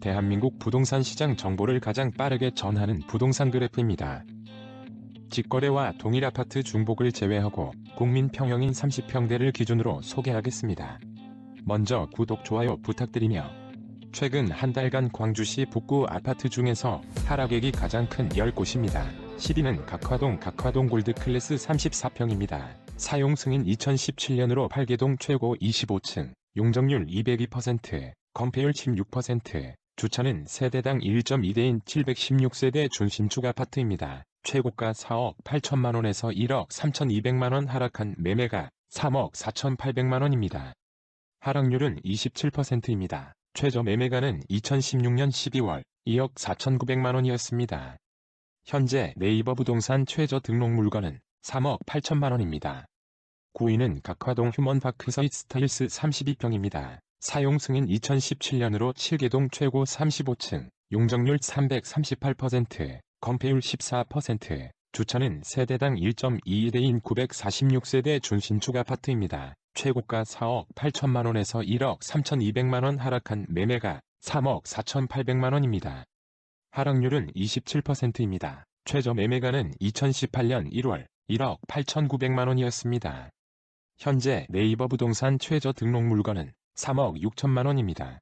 대한민국 부동산 시장 정보를 가장 빠르게 전하는 부동산 그래프입니다. 직거래와 동일 아파트 중복을 제외하고 국민 평형인 30평대를 기준으로 소개하겠습니다. 먼저 구독, 좋아요 부탁드리며 최근 한 달간 광주시 북구 아파트 중에서 하락액이 가장 큰 10곳입니다. 10위는 각화동 각화동 골드 클래스 34평입니다. 사용 승인 2017년으로 8개동 최고 25층, 용적률 202%, 건폐율 16%, 주차는 세대당 1.2대인 716세대 준신축 아파트입니다. 최고가 4억 8천만원에서 1억 3,200만원 하락한 매매가 3억 4,800만원입니다. 하락률은 27%입니다. 최저 매매가는 2016년 12월 2억 4,900만원이었습니다. 현재 네이버 부동산 최저 등록 물건은 3억 8천만원입니다. 9위는 각화동 휴먼파크 서이스타일스 32평입니다. 사용 승인 2017년으로 7개동 최고 35층, 용적률 338%, 건폐율 14%, 주차는 세대당 1.22대인 946세대 준신축 아파트입니다. 최고가 4억 8천만원에서 1억 3,200만원 하락한 매매가 3억 4,800만원입니다. 하락률은 27%입니다. 최저 매매가는 2018년 1월 1억 8,900만원이었습니다. 현재 네이버 부동산 최저 등록 물건은 3억 6천만 원입니다.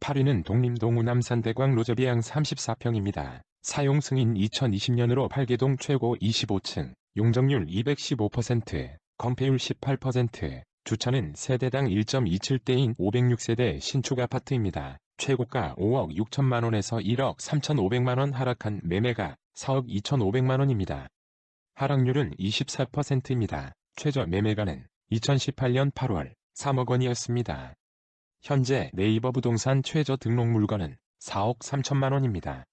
8위는 독림동 우남산 대광 로저비앙 34평입니다. 사용 승인 2020년으로 8개동 최고 25층, 용적률 215%, 건폐율 18%, 주차는 세대당 1.27대인 506세대 신축 아파트입니다. 최고가 5억 6천만원에서 1억 3,500만원 하락한 매매가 4억 2,500만원입니다. 하락률은 24%입니다. 최저 매매가는 2018년 8월 3억 원이었습니다. 현재 네이버 부동산 최저 등록 물건은 4억 3천만 원입니다.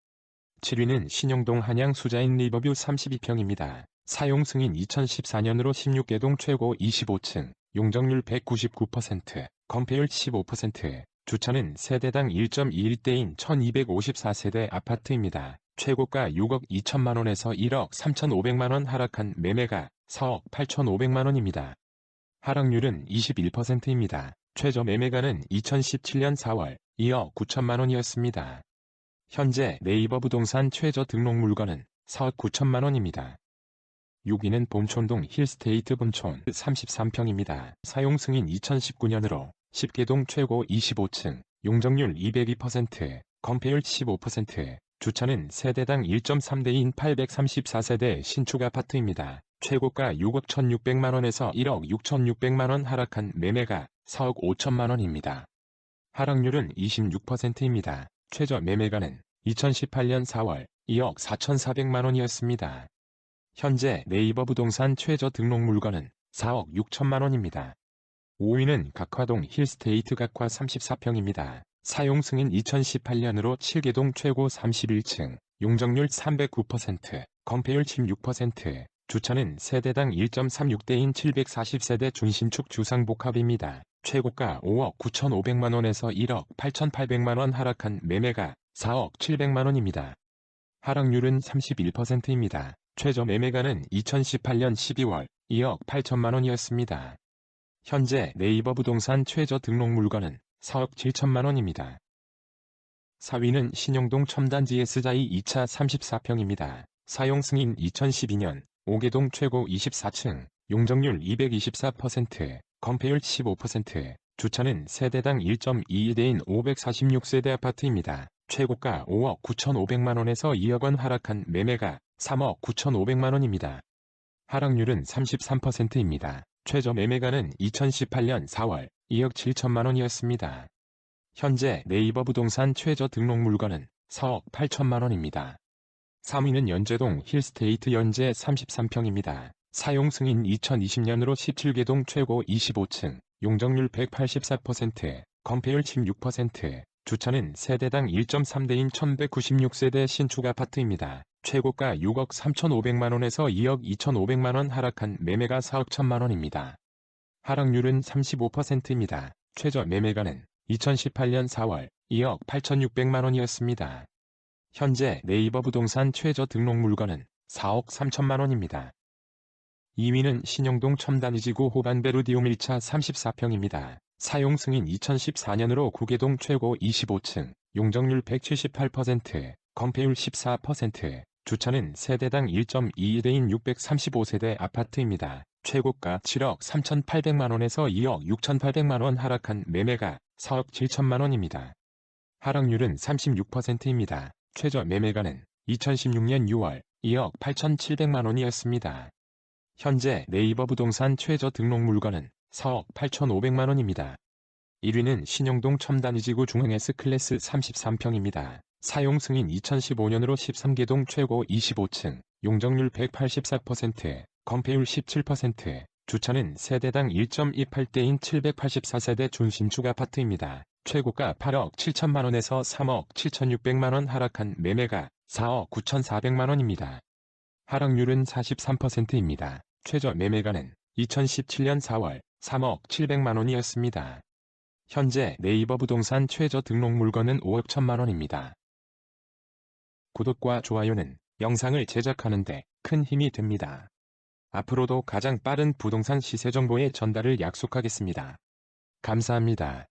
7위는 신용동 한양 수자인 리버뷰 32평입니다. 사용 승인 2014년으로 16개동 최고 25층, 용적률 199%, 건폐율 15%, 주차는 세대당 1.21대인 1254세대 아파트입니다. 최고가 6억 2천만 원에서 1억 3,500만 원 하락한 매매가 4억 8,500만 원입니다. 하락률은 21%입니다. 최저 매매가는 2017년 4월 2억 9천만 원이었습니다. 현재 네이버 부동산 최저 등록 물건은 4억 9천만 원입니다. 6위는 봄촌동 힐스테이트 본촌 33평입니다. 사용 승인 2019년으로 10개동 최고 25층, 용적률 202%, 건폐율 15%, 주차는 세대당 1.3대인 834세대 신축 아파트입니다. 최고가 6억 1,600만원에서 1억 6,600만원 하락한 매매가 4억 5천만원입니다. 하락률은 26%입니다. 최저 매매가는 2018년 4월 2억 4,400만원이었습니다. 현재 네이버 부동산 최저 등록 물건은 4억 6천만원입니다. 5위는 각화동 힐스테이트 각화 34평입니다. 사용 승인 2018년으로 7개동 최고 31층, 용적률 309%, 건폐율 16%, 주차는 세대당 1.36대인 740세대 준신축 주상복합입니다. 최고가 5억 9,500만원에서 1억 8,800만원 하락한 매매가 4억 700만원입니다. 하락률은 31%입니다. 최저 매매가는 2018년 12월 2억 8천만원이었습니다. 현재 네이버 부동산 최저 등록 물건은 4억 7천만원입니다. 4위는 신용동 첨단지 S자이 2차 34평입니다. 사용 승인 2012년 5개동 최고 24층, 용적률 224%, 건폐율 15%, 주차는 세대당 1.22대인 546세대 아파트입니다. 최고가 5억 9,500만원에서 2억원 하락한 매매가 3억 9,500만원입니다. 하락률은 33%입니다. 최저 매매가는 2018년 4월 2억 7천만원이었습니다. 현재 네이버 부동산 최저 등록 물건은 4억 8천만원입니다. 3위는 연제동 힐스테이트 연제 33평입니다. 사용 승인 2020년으로 17개동 최고 25층, 용적률 184%, 건폐율 16%, 주차는 세대당 1.3대인 1196세대 신축 아파트입니다. 최고가 6억 3,500만원에서 2억 2,500만원 하락한 매매가 4억 1천만원입니다. 하락률은 35%입니다. 최저 매매가는 2018년 4월 2억 8,600만원이었습니다. 현재 네이버 부동산 최저 등록 물건은 4억 3천만 원입니다. 2위는 신영동 첨단이지구 호반베르디움 1차 34평입니다. 사용 승인 2014년으로 9개동 최고 25층, 용적률 178%, 건폐율 14%, 주차는 세대당 1.22대인 635세대 아파트입니다. 최고가 7억 3,800만원에서 2억 6,800만원 하락한 매매가 4억 7천만원입니다. 하락률은 36%입니다. 최저 매매가는 2016년 6월 2억 8,700만 원이었습니다. 현재 네이버 부동산 최저 등록 물건은 4억 8,500만 원입니다. 1위는 신영동 첨단이지구 중앙 S클래스 33평입니다. 사용 승인 2015년으로 13개동 최고 25층, 용적률 184%, 건폐율 17%, 주차는 세대당 1.28대인 784세대 준신축 아파트입니다. 최고가 8억 7천만 원에서 3억 7,600만 원 하락한 매매가 4억 9,400만 원입니다. 하락률은 43%입니다. 최저 매매가는 2017년 4월 3억 700만 원이었습니다. 현재 네이버 부동산 최저 등록 물건은 5억 1천만 원입니다. 구독과 좋아요는 영상을 제작하는데 큰 힘이 됩니다. 앞으로도 가장 빠른 부동산 시세 정보의 전달을 약속하겠습니다. 감사합니다.